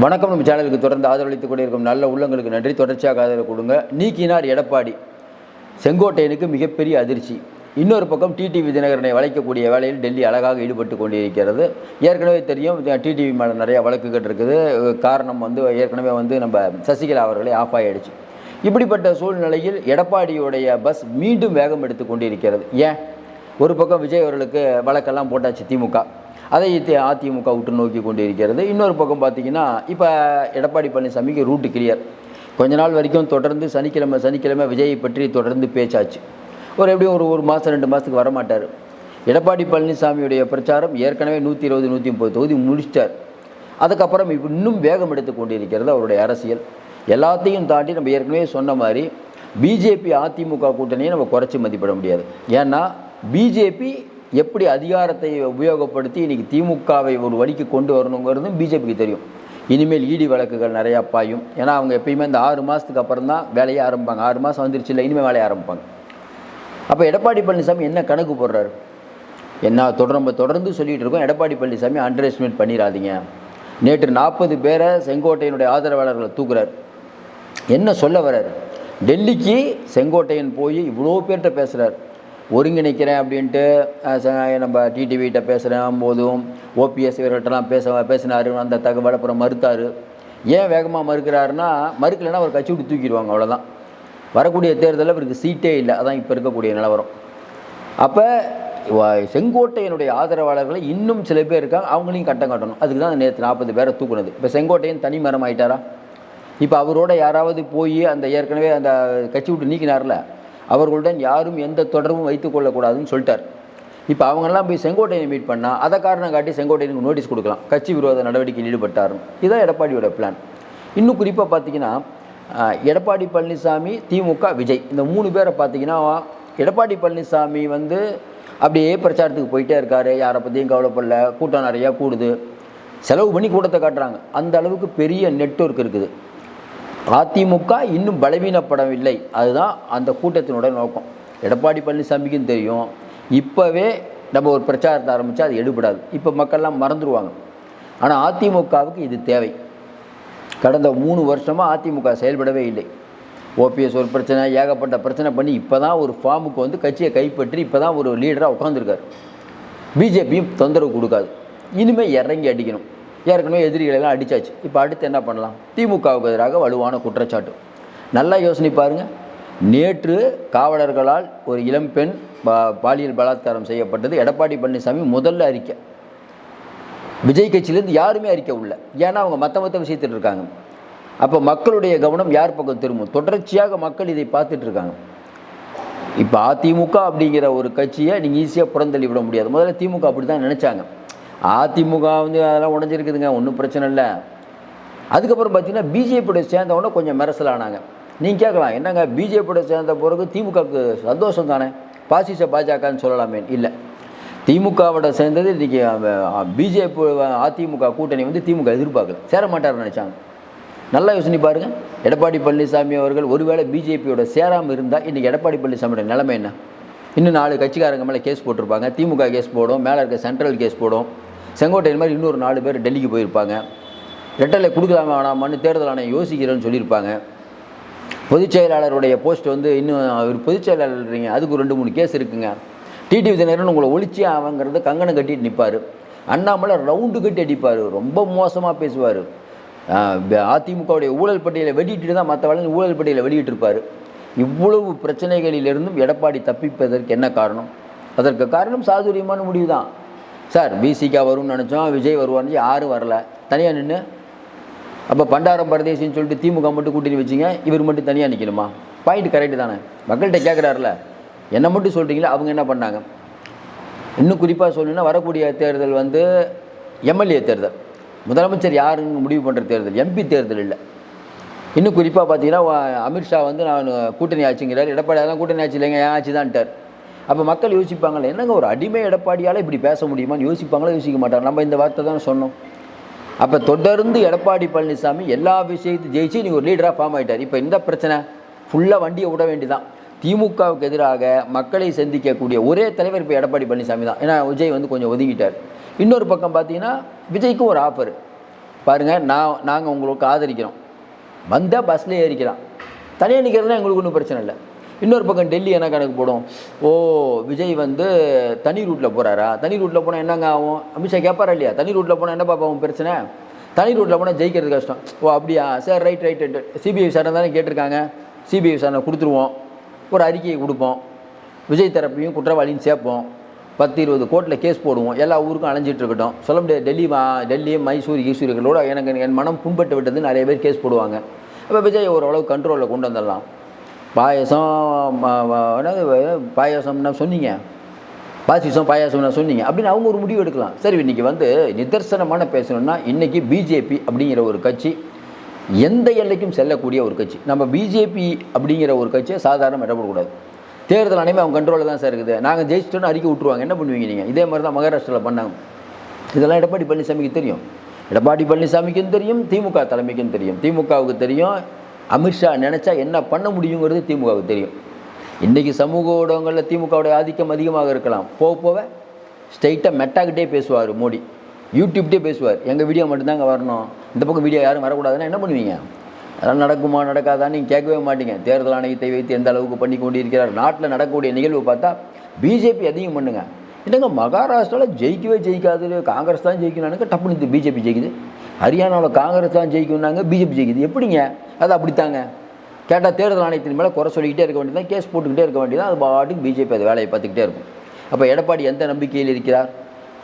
வணக்கம். நம்ம சேனலுக்கு தொடர்ந்து ஆதரவளித்துக் கொண்டிருக்கும் நல்ல உள்ளங்களுக்கு நன்றி. தொடர்ச்சியாக ஆதரவு கொடுங்க. நீக்கினார் எடப்பாடி. செங்கோட்டையனுக்கு மிகப்பெரிய அதிர்ச்சி. இன்னொரு பக்கம் டிடிவி தினகரனை வளைக்கக்கூடிய வேலையில் டெல்லி அழகாக ஈடுபட்டு கொண்டிருக்கிறது. ஏற்கனவே தெரியும் டிடிவி மேலே நிறைய வழக்குகள் இருக்குது. காரணம் வந்து ஏற்கனவே வந்து நம்ம சசிகலா அவர்களை ஆஃப் ஆகிடுச்சு இப்படிப்பட்ட சூழ்நிலையில் எடப்பாடியுடைய பஸ் மீண்டும் வேகம் எடுத்து கொண்டிருக்கிறது. ஏன்? ஒரு பக்கம் விஜய் அவர்களுக்கு வழக்கெல்லாம் போட்டாச்சு திமுக. அதை அதிமுக உற்று நோக்கி கொண்டிருக்கிறது இன்னொரு பக்கம் பார்த்தீங்கன்னா இப்போ எடப்பாடி பழனிசாமிக்கு ரூட்டு கிளியர் கொஞ்ச நாள் வரைக்கும் தொடர்ந்து சனிக்கிழமை சனிக்கிழமை விஜயை பற்றி தொடர்ந்து பேச்சாச்சு. ஒரு எப்படியும் ஒரு ஒரு மாதம் ரெண்டு மாதத்துக்கு வரமாட்டார். எடப்பாடி பழனிசாமியுடைய பிரச்சாரம் ஏற்கனவே நூற்றி இருபது நூற்றி முப்பது தொகுதி முடிச்சிட்டார். அதுக்கப்புறம் இப்போ இன்னும் வேகம் எடுத்து கொண்டிருக்கிறது அவருடைய அரசியல். எல்லாத்தையும் தாண்டி நம்ம ஏற்கனவே சொன்ன மாதிரி பிஜேபி அதிமுக கூட்டணியை நம்ம குறைச்சி மதிப்பிட முடியாது. ஏன்னா பிஜேபி எப்படி அதிகாரத்தை உபயோகப்படுத்தி இன்றைக்கி திமுகவை ஒரு வழிக்கு கொண்டு வரணுங்கிறதும் பிஜேபிக்கு தெரியும். இனிமேல் ஈடி வழக்குகள் நிறையா பாயும். ஏன்னா அவங்க எப்பயுமே இந்த ஆறு மாதத்துக்கு அப்புறம் தான் வேலையை ஆரம்பிப்பாங்க. ஆறு மாதம் வந்துருச்சு இல்லை இனிமேல் வேலையை ஆரம்பிப்பாங்க. அப்போ எடப்பாடி பழனிசாமி என்ன கணக்கு போடுறாரு? என்ன தொடர் நம்ம தொடர்ந்து சொல்லிகிட்டு இருக்கோம். எடப்பாடி பழனிசாமி அண்டர் எஸ்டிமேட் பண்ணிடாதீங்க. நேற்று நாற்பது பேரை செங்கோட்டையனுடைய ஆதரவாளர்களை தூக்குறார். என்ன சொல்ல வர்றார்? டெல்லிக்கு செங்கோட்டையன் போய் இவ்வளோ பேர்கிட்ட பேசுகிறார் ஒருங்கிணைக்கிறேன் அப்படின்ட்டு நம்ம டிடிவிகிட்ட பேசுகிறேன் போதும். ஓபிஎஸ் இவர்கிட்டலாம் பேச பேசினார் அந்த தகவலை அப்புறம் மறுத்தார். ஏன் வேகமாக மறுக்கிறாருன்னா மறுக்கலைன்னா அவர் கட்சி விட்டு தூக்கிடுவாங்க அவ்வளோதான் வரக்கூடிய தேர்தலில் இவருக்கு சீட்டே இல்லை. அதான் இப்போ இருக்கக்கூடிய நிலவரம். அப்போ செங்கோட்டையனுடைய ஆதரவாளர்களை இன்னும் சில பேர் இருக்காங்க அவங்களையும் கட்டம் கட்டணும். அதுக்கு தான் நேற்று நாற்பது பேரை தூக்குனது. இப்போ செங்கோட்டையன் தனி மரம் ஆயிட்டாரா இப்போ அவரோட யாராவது போய் அந்த ஏற்கனவே அந்த கட்சி விட்டு நீக்கினார்ல அவர்களுடன் யாரும் எந்த தொடர்பும் வைத்துக் கொள்ளக்கூடாதுன்னு சொல்லிட்டார். இப்போ அவங்கெல்லாம் போய் செங்கோட்டையனை மீட் பண்ணால் அதை காரணம் காட்டி செங்கோட்டையனுக்கு நோட்டீஸ் கொடுக்கலாம். கட்சி விரோத நடவடிக்கையில் ஈடுபட்டார் இதுதான் எடப்பாடியோட பிளான் இன்னும் குறிப்பாக பார்த்தீங்கன்னா எடப்பாடி பழனிசாமி திமுக விஜய். இந்த மூணு பேரை பார்த்தீங்கன்னா எடப்பாடி பழனிசாமி வந்து அப்படியே பிரச்சாரத்துக்கு போயிட்டே இருக்கார். யாரை பற்றியும் கவலைப்படல. கூட்டம் நிறையா கூடுது. செலவு பண்ணி கூட்டத்தை காட்டுறாங்க. அந்த அளவுக்கு பெரிய நெட்வொர்க் இருக்குது. அதிமுக இன்னும் பலவீனப்படவில்லை. அதுதான் அந்த கூட்டத்தினோட நோக்கம். எடப்பாடி பழனிசாமிக்கும் தெரியும். இப்போவே நம்ம ஒரு பிரச்சாரத்தை ஆரம்பித்தா அது எடுபடாது. இப்போ மக்கள்லாம் மறந்துடுவாங்க ஆனால் அதிமுகவுக்கு இது தேவை. கடந்த மூணு வருஷமாக அதிமுக செயல்படவே இல்லை. ஓபிஎஸ் ஒரு பிரச்சனை ஏகப்பட்ட பிரச்சனை பண்ணி இப்போ தான் ஒரு ஃபார்முக்கு வந்து கட்சியை கைப்பற்றி இப்போ தான் ஒரு லீடராக உட்காந்துருக்காரு பிஜேபியும் தொந்தரவு கொடுக்காது. இனிமேல் இறங்கி அடிக்கணும். ஏற்கனவே எதிரிகளை எல்லாம் இப்போ அடுத்து என்ன பண்ணலாம்? திமுகவுக்கு எதிராக வலுவான குற்றச்சாட்டு. நல்லா யோசனை பாருங்கள் நேற்று காவலர்களால் ஒரு இளம்பெண் பா- பாலியல் பலாத்காரம் செய்யப்பட்டது. எடப்பாடி பழனிசாமி முதல்ல அறிக்கை விஜய் கட்சியிலேருந்து யாருமே அறிக்கை உள்ள. ஏன்னா அவங்க மற்ற மற்ற விஷயத்தில் இருக்காங்க. அப்போ மக்களுடைய கவனம் யார் பக்கம் திரும்பும்? தொடர்ச்சியாக மக்கள் இதை பார்த்துட்டு இருக்காங்க. இப்போ அதிமுக அப்படிங்கிற ஒரு கட்சியை நீங்கள் ஈஸியாக புறந்தள்ளி விட முடியாது. முதல்ல திமுக அப்படி தான் நினச்சாங்க. அதிமுக வந்து அதெல்லாம் உடஞ்சிருக்குதுங்க ஒன்றும் பிரச்சனை இல்லை. அதுக்கப்புறம் பார்த்தீங்கன்னா பிஜேபியோட சேர்ந்தவொடனே கொஞ்சம் மிரசலானாங்க நீங்கள் கேட்கலாம் என்னங்க பிஜேபியோட சேர்ந்த பிறகு திமுகவுக்கு சந்தோஷம் தானே? பாசிச பாஜகன்னு சொல்லலாமே இல்லை. திமுகவோட சேர்ந்தது இன்றைக்கி பிஜேபி அதிமுக கூட்டணி வந்து திமுக எதிர்பார்க்கல. சேர மாட்டார்னு நினச்சாங்க. நல்லா யோசனை பாருங்க. எடப்பாடி பழனிசாமி அவர்கள் ஒருவேளை பிஜேபியோட சேராமல் இருந்தால் இன்றைக்கி எடப்பாடி பழனிசாமியோட நிலைமை என்ன? இன்னும் நாலு கட்சிக்காரங்க மேலே கேஸ் போட்டிருப்பாங்க. திமுக கேஸ் போடும் மேலே இருக்க சென்ட்ரல் கேஸ் போடும். செங்கோட்டையன் மாதிரி இன்னொரு நாலு பேர் டெல்லிக்கு போயிருப்பாங்க. ரெட்டலை கொடுக்கலாமா வேணாமான்னு தேர்தல் ஆணையம் யோசிக்கிறேன்னு சொல்லியிருப்பாங்க. பொதுச் செயலாளருடைய போஸ்ட் வந்து இன்னும் அவர் பொதுச் செயலாளர்றீங்க அதுக்கு ரெண்டு மூணு கேஸ் இருக்குங்க. டிடிவி தினகரன் உங்களை ஒழிச்சு ஆவங்கிறது கங்கணம் கட்டிட்டு நிற்பார் அண்ணாமலை ரவுண்டு கட்டி அடிப்பார். ரொம்ப மோசமாக பேசுவார். அதிமுகவுடைய ஊழல் பட்டியலை வெடிட்டு தான் மற்ற வளர்ந்து ஊழல் பட்டியலை வெளியிட்டிருப்பார். இவ்வளவு பிரச்சனைகளிலிருந்தும் எடப்பாடி தப்பிப்பதற்கு என்ன காரணம்? அதற்கு காரணம் சாதுரியமான முடிவு தான் சார் பிசிகா வரும்னு நினச்சோம் விஜய் வருவார்னு யாரும் வரல. தனியாக நின்று அப்போ பண்டாரம் பரதேசின்னு சொல்லிட்டு திமுக மட்டும் கூட்டணி வச்சிங்க இவர் மட்டும் தனியாக நிற்கணுமா பாயிண்ட் கரெக்டு தானே. மக்கள்கிட்ட கேட்குறாருல என்ன மட்டும் சொல்கிறீங்களா அவங்க என்ன பண்ணாங்க? இன்னும் குறிப்பாக சொல்லணும்னா வரக்கூடிய தேர்தல் வந்து எம்எல்ஏ தேர்தல். முதலமைச்சர் யாருன்னு முடிவு பண்ணுற தேர்தல் எம்பி தேர்தல் இல்லை. இன்னும் குறிப்பாக பார்த்தீங்கன்னா அமித்ஷா வந்து நான் கூட்டணி ஆட்சிங்கிறார் எடப்பாடி அதெல்லாம் கூட்டணி ஆட்சி இல்லைங்க ஏன் ஆட்சி தான்ட்டார் அப்போ மக்கள் யோசிப்பாங்களே என்னங்க ஒரு அடிமை எடப்பாடியால் இப்படி பேச முடியுமான்னு யோசிப்பாங்களா யோசிக்க மாட்டாங்க நம்ம இந்த வார்த்தை தான் சொன்னோம். அப்போ தொடர்ந்து எடப்பாடி பழனிசாமி எல்லா விஷயத்தையும் ஜெயிச்சு நீ ஒரு லீடராக ஃபார்ம் ஆகிட்டார் இப்போ இந்த பிரச்சனை ஃபுல்லாக வண்டியை விட வேண்டியதான் திமுகவுக்கு எதிராக மக்களை சந்திக்கக்கூடிய ஒரே தலைவர் இப்போ எடப்பாடி பழனிசாமி தான். ஏன்னா விஜய் வந்து கொஞ்சம் ஒதுங்கிட்டார். இன்னொரு பக்கம் பார்த்தீங்கன்னா விஜய்க்கும் ஒரு ஆஃபர் பாருங்கள் நான் நாங்கள் உங்களுக்கு ஆதரிக்கிறோம். வந்தால் பஸ்ஸில் ஏறிக்கலாம். தனியாக நிற்கிறதுனா எங்களுக்கு ஒன்றும் பிரச்சனை இல்லை. இன்னொரு பக்கம் டெல்லி என்ன கணக்கு போடும்? ஓ விஜய் வந்து தனி ரூட்டில் போகிறாரா தனி ரூட்டில் போனால் என்னங்க ஆகும்? அமித்ஷா கேட்பாரா இல்லையா? தனி ரூட்டில் போனால் என்ன பாப்பா அவன் பிரச்சனை? தனி ரூட்டில் போனால் ஜெயிக்கிறது கஷ்டம். ஓ அப்படியா? Sir right right right CBI விசாரணை தானே கேட்டிருக்காங்க. சிபிஐ விசாரணை கொடுத்துருவோம். ஒரு அறிக்கையை கொடுப்போம். விஜய் தரப்பையும் குற்றவாளியும் சேர்ப்போம். பத்து இருபது கோர்ட்டில் கேஸ் போடுவோம். எல்லா ஊருக்கும் அலைஞ்சிட்டு இருக்கட்டும். சொல்ல முடியாது. டெல்லி மா டெல்லி மைசூர் ஈஸ்வரிகளோட எனக்கு என் மனம் புண்பட்டு விட்டது நிறைய பேர் கேஸ் போடுவாங்க. அப்போ விஜய் ஓரளவு கண்ட்ரோலில் கொண்டு வந்துடலாம். பாயசம் என்னது பாயசம்னா சொன்னீங்க. பாசிசம் பாயாசம்னா சொன்னீங்க. அப்படின்னு அவங்க ஒரு முடிவு எடுக்கலாம். சரி இன்னைக்கு வந்து நிதர்சனமான பேசணும்னா இன்னைக்கு பிஜேபி அப்படிங்கிற ஒரு கட்சி எந்த எல்லைக்கும் செல்லக்கூடிய ஒரு கட்சி. நம்ம பிஜேபி அப்படிங்கிற ஒரு கட்சியை சாதாரண இடப்படக்கூடாது தேர்தல் அனைமே அவங்க கண்ட்ரோலில் தான் சார் இருக்குது. நாங்கள் ஜெயிச்சிட்டோன்னு அறிக்கை விட்ருவாங்க என்ன பண்ணுவீங்க நீங்கள் இதே மாதிரி தான் மகாராஷ்டிராவில் பண்ணாங்க. இதெல்லாம் எடப்பாடி பழனிசாமிக்கு தெரியும். எடப்பாடி பழனிசாமிக்கும் தெரியும் திமுக தலைமைக்கும் தெரியும். திமுகவுக்கு தெரியும். அமித்ஷா நினச்சா என்ன பண்ண முடியுங்கிறது திமுகவுக்கு தெரியும். இன்றைக்கி சமூக ஊடகங்களில் திமுகவுடைய ஆதிக்கம் அதிகமாக இருக்கலாம். போக போக ஸ்ட்ரைட்டாக மெட்டாக்கிட்டே பேசுவார் மோடி. யூடியூப்டே பேசுவார். எங்கள் வீடியோ மட்டும்தாங்க வரணும். இந்த பக்கம் வீடியோ யாரும் வரக்கூடாதுன்னா என்ன பண்ணுவீங்க? அதெல்லாம் நடக்குமா நடக்காதான்னு நீங்கள் கேட்கவே மாட்டீங்க. தேர்தல் ஆணையத்தை வைத்து எந்த அளவுக்கு பண்ணி கொண்டிருக்கிறார்? நாட்டில் நடக்கக்கூடிய நிகழ்வு பார்த்தா பிஜேபி அதிகம் பண்ணுங்க. என்னங்க மகாராஷ்டிராவில் ஜெயிக்கவே ஜெயிக்காது. காங்கிரஸ் தான் ஜெயிக்கணும்னாங்க டப்புனு பிஜேபி ஜெயிக்குது. ஹரியானாவில் காங்கிரஸ் தான் ஜெயிக்கணும்னாங்க பிஜேபி ஜெயிக்குது. எப்படிங்க? அது அப்படித்தாங்க. கேட்டால் தேர்தல் ஆணையத்தின் மேலே குறை சொல்லிக்கிட்டே இருக்க வேண்டியதான் கேஸ் போட்டுக்கிட்டே இருக்க வேண்டியதான் அது பாட்டுக்கு பிஜேபி அது வேலையை பார்த்துக்கிட்டே இருக்கும். அப்போ எடப்பாடி எந்த நம்பிக்கையில் இருக்கிறார்?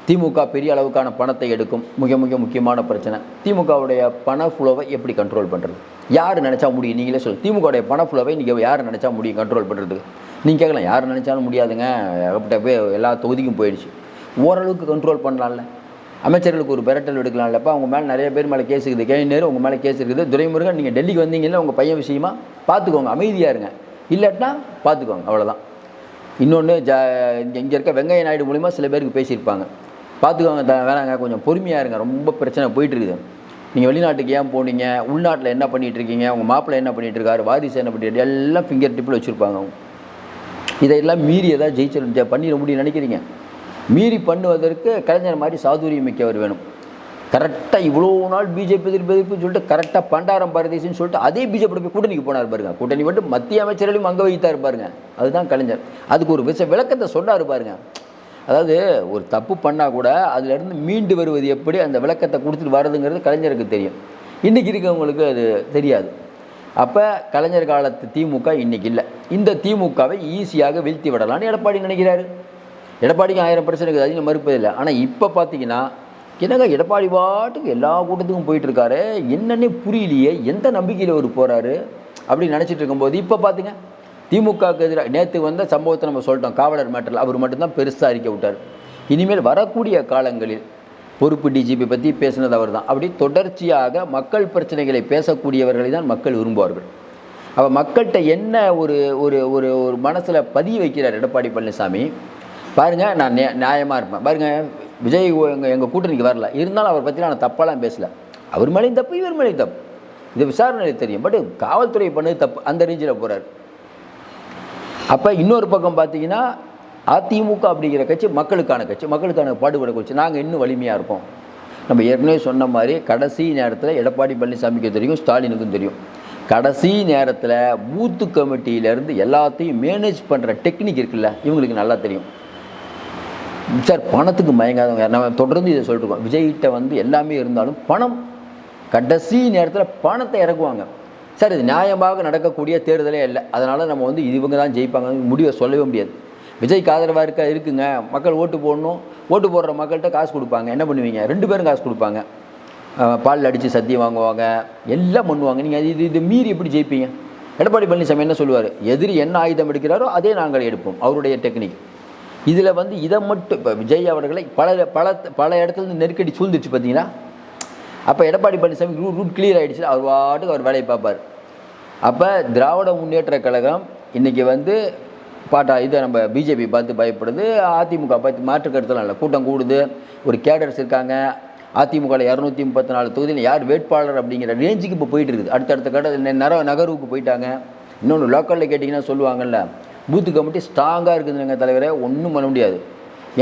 திமுக பெரிய அளவுக்கான பணத்தை எடுக்கும் மிக மிக முக்கியமான பிரச்சனை. திமுகவுடைய பண ஃப்ளோவை எப்படி கண்ட்ரோல் பண்ணுறது யார் நினச்சா முடியும்? நீங்களே சொல்லு திமுகவுடைய பண ஃப்ளோவை நீங்கள் யார் நினச்சா முடியும் கண்ட்ரோல் பண்ணுறதுக்கு நீங்கள் கேட்கலாம் யார் நினச்சாலும் முடியாதுங்க. ஏகப்பட்ட போய் எல்லா தொகுதிக்கும் போயிடுச்சு. ஓரளவுக்கு கண்ட்ரோல் பண்ணலாம்ல. அமைச்சர்களுக்கு ஒரு மிரட்டல் எடுக்கலாம்லப்பா உங்கள் மேலே நிறைய பேர் மேலே கேஸ் இருக்குது. கே நேரு உங்கள் மேலே கேஸ் இருக்குது. துரைமுருகன் நீங்கள் டெல்லிக்கு வந்தீங்கன்னா உங்கள் பையன் விஷயமா பார்த்துக்கோங்க அமைதியாக இருங்க. இல்லாட்டினா பார்த்துக்கோங்க அவ்வளோதான் இன்னொன்று ஜ இங்கே இருக்க வெங்கைய நாயுடு மூலிமா சில பேருக்கு பேசியிருப்பாங்க. பார்த்துக்கோங்க த வேணாங்க கொஞ்சம் பொறுமையாக இருங்க. ரொம்ப பிரச்சனை போயிட்டு இருக்குது நீங்கள் வெளிநாட்டுக்கு ஏன் போனீங்க? உள்நாட்டில் என்ன பண்ணிகிட்டு இருக்கீங்க உங்கள் மாப்பிள்ளை என்ன பண்ணிட்டு இருக்காரு வாரிசு என்ன பண்ணிட்டு எல்லாம் ஃபிங்கர் டிப்பில் வச்சுருப்பாங்க அவங்க. இதையெல்லாம் மீறி ஏதாவது ஜெயிச்சு பண்ணிட முடியும் நினைக்கிறீங்க? மீறி பண்ணுவதற்கு கலைஞர் மாதிரி சாதுரியம் மிக்கவர் வேணும். கரெக்டாக இவ்வளோ நாள் பிஜேபி எதிர்ப்பு எதிர்ப்புன்னு சொல்லிட்டு கரெக்டாக பண்டாரம் பரதேசின்னு சொல்லிட்டு அதே பிஜேபி போய் கூட்டணிக்கு போனார் பாருங்க. கூட்டணி மட்டும் மத்திய அமைச்சர்களையும் அங்கே வைத்தார் பாருங்க. அதுதான் கலைஞர். அதுக்கு ஒரு விச விளக்கத்தை சொன்னார் பாருங்க. அதாவது ஒரு தப்பு பண்ணால் கூட அதுலேருந்து மீண்டு வருவது எப்படி அந்த விளக்கத்தை கொடுத்துட்டு வர்றதுங்கிறது கலைஞருக்கு தெரியும். இன்றைக்கி இருக்கவங்களுக்கு அது தெரியாது. அப்போ கலைஞர் காலத்து திமுக இன்றைக்கி இல்லை. இந்த திமுகவை ஈஸியாக வீழ்த்தி விடலாம்னு எடப்பாடி நினைக்கிறாரு. எடப்பாடிக்கு ஆயிரம் பிரச்சனை இருக்குது அது மறுப்பதில்லை ஆனால் இப்போ பார்த்தீங்கன்னா என்னங்க எடப்பாடி பாட்டுக்கு எல்லா கூட்டத்துக்கும் போயிட்டுருக்காரு. என்னன்னே புரியலையே எந்த நம்பிக்கையில் அவர் போகிறாரு அப்படின்னு நினச்சிட்டு இருக்கும்போது இப்போ பார்த்துங்க திமுகவுக்கு எதிராக நேற்று வந்த சம்பவத்தை நம்ம சொல்லிட்டோம் காவலர் மேட்டரில். அவர் மட்டும்தான் பெருசாக அறிக்கை விட்டார். இனிமேல் வரக்கூடிய காலங்களில் பொறுப்பு டிஜிபி பற்றி பேசினது அவர் தான் அப்படி தொடர்ச்சியாக மக்கள் பிரச்சனைகளை பேசக்கூடியவர்களை தான் மக்கள் விரும்புவார்கள். அப்போ மக்கள்கிட்ட என்ன ஒரு ஒரு ஒரு ஒரு மனசில் பதிய வைக்கிறார் எடப்பாடி பழனிசாமி? பாருங்கள் நான் நே நியாயமாக இருப்பேன். பாருங்கள் விஜய் எங்கள் எங்கள் கூட்டணிக்கு வரல. இருந்தாலும் அவரை பற்றி நான் தப்பாலாம் பேசலை. அவர் மேலேயும் தப்பு இவர் மேலேயும் தப்பு. இது விசாரணையில் தெரியும். பட் காவல்துறை பண்ணது தப்பு. அந்த ரேஞ்சில் போகிறார் அப்போ இன்னொரு பக்கம் பார்த்தீங்கன்னா அதிமுக அப்படிங்கிற கட்சி மக்களுக்கான கட்சி. மக்களுக்கான பாடுபட கட்சி நாங்கள் இன்னும் வலிமையாக இருப்போம். நம்ம ஏற்கனவே சொன்ன மாதிரி கடைசி நேரத்தில் எடப்பாடி பழனிசாமிக்கு தெரியும் ஸ்டாலினுக்கும் தெரியும். கடைசி நேரத்தில் பூத்து கமிட்டியிலேருந்து எல்லாத்தையும் மேனேஜ் பண்ணுற டெக்னிக் இருக்குல்ல இவங்களுக்கு நல்லா தெரியும். சார் பணத்துக்கு மயங்காதவங்க நம்ம தொடர்ந்து இதை சொல்லிட்டு இருக்கோம். விஜய்கிட்ட வந்து எல்லாமே இருந்தாலும் பணம் கடைசி நேரத்தில் பணத்தை இறக்குவாங்க. சார் இது நியாயமாக நடக்கக்கூடிய தேர்தலே இல்லை அதனால் நம்ம வந்து இவங்க தான் ஜெயிப்பாங்க முடிவை சொல்லவே முடியாது. விஜய்க்கு ஆதரவாக இருக்கா? இருக்குங்க. மக்கள் ஓட்டு போடணும். ஓட்டு போடுற மக்கள்கிட்ட காசு கொடுப்பாங்க. என்ன பண்ணுவீங்க? ரெண்டு பேரும் காசு கொடுப்பாங்க. பால் அடித்து சத்தியம் வாங்குவாங்க. எல்லாம் பண்ணுவாங்க. நீங்கள் இது இது மீறி எப்படி ஜெயிப்பீங்க? எடப்பாடி பழனிசாமி என்ன சொல்லுவார்? எதிரி என்ன ஆயுதம் எடுக்கிறாரோ அதே நாங்கள் எடுப்போம். அவருடைய டெக்னிக். இதில் வந்து இதை மட்டும் இப்போ விஜய் அவர்களை பல பல பல இடத்துலேருந்து நெருக்கடி சூழ்ந்துச்சு பார்த்தீங்கன்னா அப்போ Edappadi Palaniswami route route clear ஆகிடுச்சு அவர் பாட்டுக்கு அவர் வேலையை பார்ப்பார். அப்போ திராவிட முன்னேற்ற கழகம் இன்றைக்கி வந்து பாட்டா இதை நம்ம பிஜேபி பார்த்து பயப்படுது. அதிமுக பார்த்து மாற்று கருத்துலாம் இல்லை. கூட்டம் கூடுது. ஒரு கேடர்ஸ் இருக்காங்க. அதிமுகவில் இரநூத்தி முப்பத்தி நாலு தொகுதியில் யார் வேட்பாளர் அப்படிங்கிற ரேஞ்சுக்கு இப்போ போயிட்டு இருக்குது. அடுத்தடுத்த கட்ட நகர்வுக்கு போயிட்டாங்க. இன்னொன்று லோக்கலில் கேட்டிங்கன்னா சொல்லுவாங்கல்ல பூத்து கமிட்டி ஸ்ட்ராங்காக இருக்குதுங்க தலைவரை ஒன்றும் பண்ண முடியாது.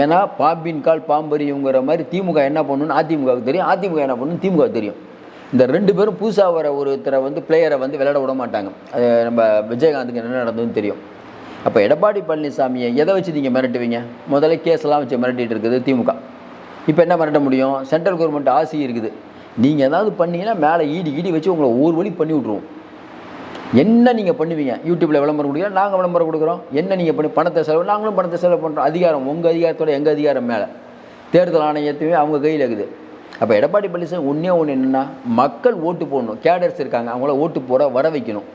ஏன்னா பாம்பின் கால் பாம்பரியுங்கிற மாதிரி திமுக என்ன பண்ணணும்னு அதிமுகவுக்கு தெரியும். அதிமுக என்ன பண்ணணும் திமுக தெரியும். இந்த ரெண்டு பேரும் புதுசாக வர ஒருத்தரை வந்து பிளேயரை வந்து விளையாட விட மாட்டாங்க. அது நம்ம விஜயகாந்துக்கு என்ன நடந்ததுன்னு தெரியும். அப்போ எடப்பாடி பழனிசாமியை எதை வச்சு நீங்கள் மிரட்டுவீங்க? முதல்ல கேஸ்லாம் வச்சு மிரட்டிகிட்டு இருக்குது திமுக. இப்போ என்ன மிரட்ட முடியும்? சென்ட்ரல் கவர்மெண்ட் ஆசி இருக்குது. நீங்கள் ஏதாவது பண்ணிங்கன்னா மேலே ஈடி ஈடி வச்சு உங்களை ஒரு வழி பண்ணி விட்ருவோம் என்ன நீங்கள் பண்ணுவீங்க? யூடியூப்பில் விளம்பரம் கொடுக்குறோம் நாங்கள் விளம்பரம் கொடுக்குறோம். என்ன நீங்கள் பண்ணி பணத்தை செலவு நாங்களும் பணத்தை செலவு பண்ணுறோம் அதிகாரம் உங்கள் அதிகாரத்தோட எங்கள் அதிகாரம் மேலே. தேர்தல் ஆணையத்தையுமே அவங்க கையில் இருக்குது. அப்போ எடப்பாடி பழனிசாமி ஒன்றே ஒன்று என்னென்னா மக்கள் ஓட்டு போடணும். கேடர்ஸ் இருக்காங்க அவங்கள ஓட்டு போட வர வைக்கணும்.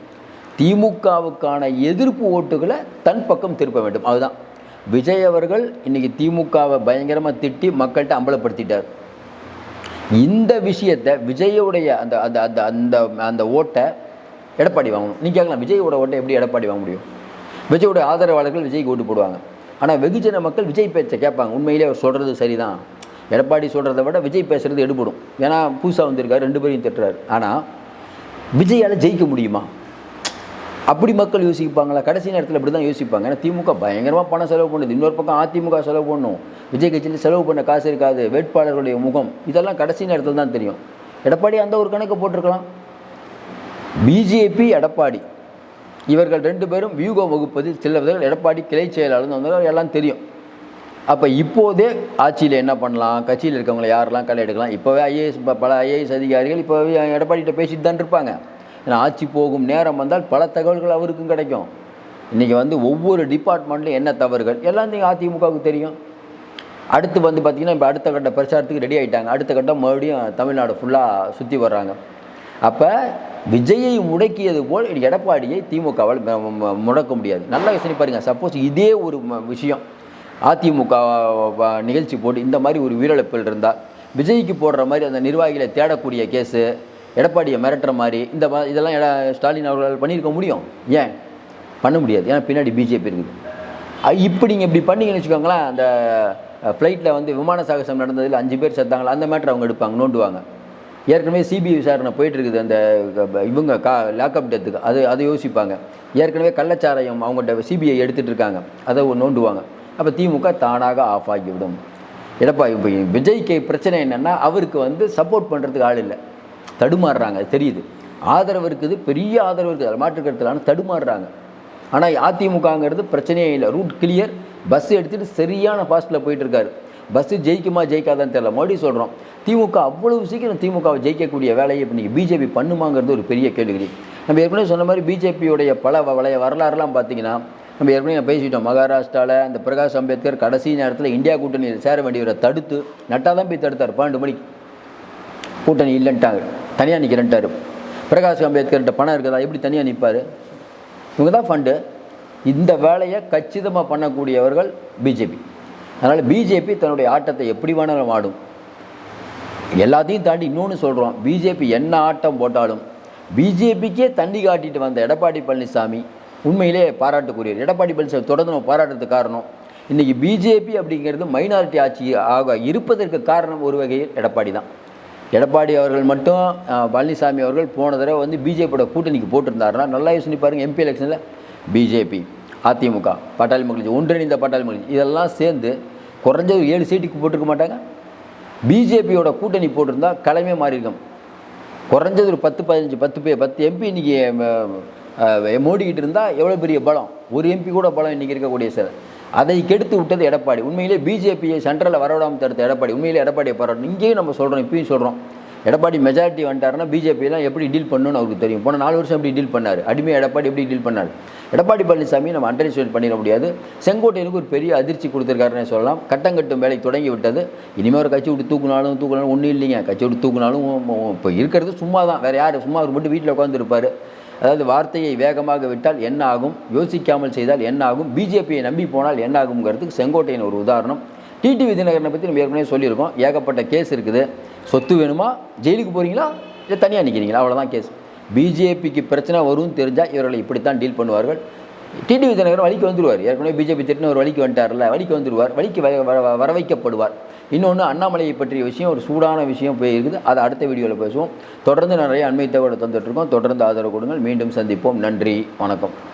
திமுகவுக்கான எதிர்ப்பு ஓட்டுகளை தன் பக்கம் திருப்ப வேண்டும். அதுதான். விஜய் அவர்கள் இன்னைக்கு திமுகவை பயங்கரமாக திட்டி மக்கள்கிட்ட அம்பலப்படுத்திட்டார். இந்த விஷயத்தை விஜயோடைய அந்த அந்த அந்த அந்த அந்த ஓட்டை எடப்பாடி வாங்கணும். நீ கேட்கலாம் விஜயோட ஓட்டை எப்படி எடப்பாடி வாங்க முடியும்? விஜயோட ஆதரவாளர்கள் விஜய்க்கு ஓட்டு போடுவாங்க. ஆனால் வெகுஜன மக்கள் விஜய் பேச்சை கேட்பாங்க. உண்மையிலே அவர் சொல்கிறது சரிதான். எடப்பாடி சொல்கிறத விட விஜய் பேசுகிறது எடுபடும். ஏன்னா புதுசாக வந்திருக்காரு ரெண்டு பேரையும் திட்டுறாரு. ஆனால் விஜயால் ஜெயிக்க முடியுமா? அப்படி மக்கள் யோசிப்பாங்களா? கடைசி நேரத்தில் இப்படி தான் யோசிப்பாங்க. ஏன்னா திமுக பயங்கரமாக பணம் செலவு பண்ணுது. இன்னொரு பக்கம் அதிமுக செலவு பண்ணும். விஜய் கட்சியில் செலவு பண்ண காசு இருக்காது. வேட்பாளர்களுடைய முகம். இதெல்லாம் கடைசி நேரத்தில் தான் தெரியும். எடப்பாடி அந்த ஒரு கணக்கு போட்டிருக்கலாம். பிஜேபி எடப்பாடி. இவர்கள் ரெண்டு பேரும் வியூகம் வகுப்பதில் சிலவர்கள் எடப்பாடி கிளை செயலாளர் வந்து எல்லாம் தெரியும். அப்போ இப்போதே ஆட்சியில் என்ன பண்ணலாம்? கட்சியில் இருக்கவங்களை யாரெல்லாம் களை எடுக்கலாம்? இப்போவே ஐஏஎஸ் பல ஐஏஎஸ் அதிகாரிகள் இப்போவே எடப்பாடிகிட்ட பேசிட்டு தான் இருப்பாங்க. ஏன்னா ஆட்சி போகும் நேரம் வந்தால் பல தகவல்கள் அவருக்கும் கிடைக்கும். இன்றைக்கி வந்து ஒவ்வொரு டிபார்ட்மெண்ட்லையும் என்ன தவறுகள்? எல்லாம் நீங்கள் அதிமுகவுக்கு தெரியும். அடுத்து வந்து பார்த்திங்கன்னா இப்போ அடுத்த கட்ட பிரச்சாரத்துக்கு ரெடி ஆகிட்டாங்க அடுத்த கட்டம் மறுபடியும் தமிழ்நாடு ஃபுல்லாக சுற்றி வர்றாங்க. அப்போ விஜயை முடக்கியது போல் எடப்பாடியை திமுகவால் முடக்க முடியாது. நல்லா யோசனை பாருங்கள் சப்போஸ் இதே ஒரு விஷயம். அதிமுக நிகழ்ச்சி போட்டு இந்த மாதிரி ஒரு உயிரிழப்பில் இருந்தால் விஜய்க்கு போடுற மாதிரி அந்த நிர்வாகிகளை தேடக்கூடிய கேஸு எடப்பாடியை மிரட்டுற மாதிரி இந்த மா- இதெல்லாம் எட ஸ்டாலின் அவர்களால் பண்ணியிருக்க முடியும்? ஏன்? பண்ண முடியாது. ஏன்னா பின்னாடி பிஜேபி இருக்குது. இப்படி நீங்கள் இப்படி பண்ணீங்கன்னு வச்சுக்கோங்களேன் அந்த ஃப்ளைட்டில் வந்து விமான சாகசம் நடந்ததில் அஞ்சு பேர் செத்தாங்களா? அந்த மேட்ரு அவங்க எடுப்பாங்க நோண்டுவாங்க. ஏற்கனவே சிபிஐ விசாரணை போயிட்டு இருக்குது அந்த இவங்க கா லாக்அப் டெத்துக்கு. அது அதை யோசிப்பாங்க. ஏற்கனவே கள்ளச்சாராயம் அவங்கள்ட்ட சிபிஐ எடுத்துகிட்டு இருக்காங்க அதை நோண்டுவாங்க. அப்போ திமுக தானாக ஆஃப் ஆகிவிடும். எடப்பாடி இப்போ விஜய்க்கு பிரச்சனை என்னென்னா அவருக்கு வந்து சப்போர்ட் பண்ணுறதுக்கு ஆள் இல்லை. தடுமாறுறாங்க அது தெரியுது. ஆதரவு இருக்குது பெரிய ஆதரவு இருக்குது. அதில் மாற்றுக்கருத்தில் தடுமாறுறாங்க. ஆனால் அதிமுகங்கிறது பிரச்சனையே இல்லை. ரூட் கிளியர் பஸ் எடுத்துகிட்டு சரியான ஃபாஸ்ட்டில் போயிட்டுருக்காரு. பஸ்ஸு ஜெயிக்குமா ஜெயிக்காதான்னு தெரியல. மறுபடியும் சொல்கிறோம் திமுக அவ்வளவு சீக்கிரம் திமுகவை ஜெயிக்கக்கூடிய வேலையை இப்போ நீங்கள் பிஜேபி பண்ணுமாங்கிறது ஒரு பெரிய கேள்விக்குறி. நம்ம ஏற்கனவே சொன்ன மாதிரி பிஜேபியுடைய பல வ- வளைய வரலாறுலாம் பார்த்தீங்கன்னா நம்ம ஏற்கனவே பேசிட்டோம். மகாராஷ்டிராவில் அந்த பிரகாஷ் அம்பேத்கர் கடைசி நேரத்தில் இந்தியா கூட்டணியில் சேர வேண்டியவரை தடுத்து நட்டாக தான் போய் தடுத்தார். பன்னெண்டு மணிக்கு கூட்டணி இல்லைன்ட்டாங்க. தனியாக நிற்கிறேன்ட்டாரு பிரகாஷ் அம்பேத்கர்கிட்ட பணம் இருக்குதா? எப்படி தனியாக நிற்பார் இவங்க தான் ஃபண்டு இந்த வேலையை கச்சிதமாக பண்ணக்கூடியவர்கள் பிஜேபி அதனால் பிஜேபி தன்னுடைய ஆட்டத்தை எப்படி வேணாலும் ஆடும். எல்லாத்தையும் தாண்டி இன்னொன்று சொல்கிறோம் பிஜேபி என்ன ஆட்டம் போட்டாலும் பிஜேபிக்கே தண்ணி காட்டிட்டு வந்த எடப்பாடி பழனிசாமி உண்மையிலே பாராட்டுக்குரியர் எடப்பாடி பழனிசாமி தொடர்ந்து நம்ம பாராட்டுறதுக்கு காரணம். இன்றைக்கி பிஜேபி அப்படிங்கிறது மைனாரிட்டி ஆட்சி ஆக இருப்பதற்கு காரணம் ஒரு வகையில் எடப்பாடி தான். எடப்பாடி அவர்கள் மட்டும் பழனிசாமி அவர்கள் போன தடவை வந்து பிஜேபியோட கூட்டணிக்கு போட்டிருந்தாருன்னா நல்லா யோசனை பாருங்கள் எம்பி எலெக்ஷனில் பிஜேபி அதிமுக பட்டாளி மக்கள் ஒன்றிணைந்த பட்டாளி மக்கள் இதெல்லாம் சேர்ந்து குறைஞ்சது ஏழு சீட்டுக்கு போட்டிருக்க மாட்டாங்க. பிஜேபியோட கூட்டணி போட்டிருந்தா களமே மாறியிருக்கும். குறைஞ்சது ஒரு பத்து பதினஞ்சு பத்து பேர் பத்து எம்பி இன்னைக்கு மோடிக்கிட்டு இருந்தால் எவ்வளோ பெரிய பலம்? ஒரு எம்பி கூட பலம் இன்னைக்கு இருக்கக்கூடிய சார் அதை கெடுத்து விட்டது எடப்பாடி. உண்மையிலே பிஜேபியை சென்ட்ரலில் வரவிடாமல் தடுத்த எடப்பாடி. உண்மையிலே எடப்பாடியை பாராட்டணும். இங்கேயும் நம்ம சொல்கிறோம் இப்பயும் சொல்கிறோம் எடப்பாடி மெஜாரிட்டி வந்துட்டாருன்னா பிஜேபியெல்லாம் எப்படி டீல் பண்ணணும்னு அவருக்கு தெரியும். போன நாலு வருஷம் எப்படி டீல் பண்ணார்? அடிமை எடப்பாடி எப்படி டீல் பண்ணார்? எடப்பாடி பழனிசாமி நம்ம அண்டர்ஸ்டேட் பண்ணிட முடியாது. செங்கோட்டையனுக்கு ஒரு பெரிய அதிர்ச்சி கொடுத்துருக்காருன்னு சொல்லலாம். கட்டங்கட்டும் வேலை தொடங்கி விட்டது இனிமேல் ஒரு கட்சி விட்டு தூக்குனாலும் தூக்குனாலும் ஒன்றும் இல்லைங்க. கட்சி விட்டு தூக்குனாலும் இப்போ இருக்கிறது சும்மா தான் வேறு யார்? சும்மா அவர் மட்டும் வீட்டில் உட்காந்துருப்பார் அதாவது வார்த்தையை வேகமாக விட்டால் என்ன ஆகும்? யோசிக்காமல் செய்தால் என்ன ஆகும்? பிஜேபியை நம்பி போனால் என்ன ஆகுங்கிறதுக்கு செங்கோட்டையன் ஒரு உதாரணம். டிடிவி தினகரனை பற்றி நம்ம ஏற்கனவே சொல்லியிருக்கோம். ஏகப்பட்ட கேஸ் இருக்குது. சொத்து வேணுமா? ஜெயிலுக்கு போகிறீங்களா இல்லை தனியாக நிற்கிறீங்களா அவ்வளோதான் கேஸ். பிஜேபிக்கு பிரச்சனை வரும்னு தெரிஞ்சால் இவர்களை இப்படித்தான் டீல் பண்ணுவார்கள். டிடி தினகரன் வழிக்கு வந்துடுவார். ஏற்கனவே பிஜேபி திட்டின ஒரு வழிக்கு வந்துட்டார்ல வழிக்கு வந்துடுவார். வழிக்கு வர வர வைக்கப்படுவார். இன்னொன்று அண்ணாமலையை பற்றிய விஷயம் ஒரு சூடான விஷயம் போய் இருக்குது. அதை அடுத்த வீடியோவில் பேசுவோம். தொடர்ந்து நிறைய அண்மை தகவலை தந்துட்டுருக்கோம் தொடர்ந்து ஆதரவு கொடுங்கள். மீண்டும் சந்திப்போம். நன்றி. வணக்கம்.